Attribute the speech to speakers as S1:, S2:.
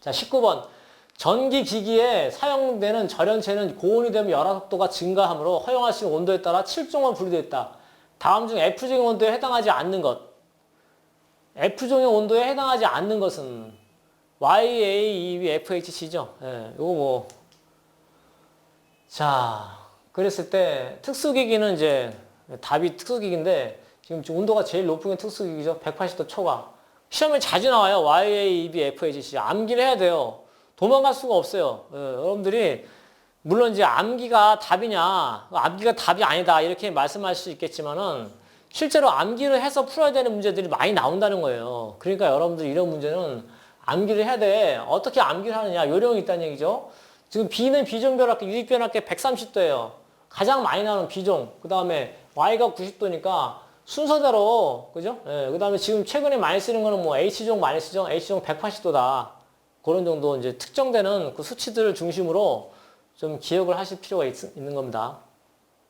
S1: 자, 19번. 전기 기기에 사용되는 절연체는 고온이 되면 열화 속도가 증가하므로 있는 온도에 따라 7종만 분류되어 있다. 다음 중 F종의 온도에 해당하지 않는 것. F종의 온도에 해당하지 않는 것은 YAEB FHC죠. 예, 요거 뭐. 자, 그랬을 때 특수기기는 이제 답이 특수기기인데 지금 온도가 제일 높은 게 특수기기죠. 180도 초과. 시험에 자주 나와요. YAEB FHC. 암기를 해야 돼요. 도망갈 수가 없어요. 예, 여러분들이 물론 이제 암기가 답이냐, 암기가 답이 아니다 이렇게 말씀할 수 있겠지만은 실제로 암기를 해서 풀어야 되는 문제들이 많이 나온다는 거예요. 그러니까 여러분들 이런 문제는 암기를 해야 돼. 어떻게 암기를 하느냐 요령이 있다는 얘기죠. 지금 B는 비종변압계, 유익변압계 130도예요. 가장 많이 나오는 B종. 그 다음에 Y가 90도니까 순서대로 그죠? 예, 그 다음에 지금 최근에 많이 쓰는 거는 뭐 H종 많이 쓰죠. H종 180도다. 그런 정도 이제 특정되는 그 수치들을 중심으로 좀 기억을 하실 필요가 있, 있는 겁니다.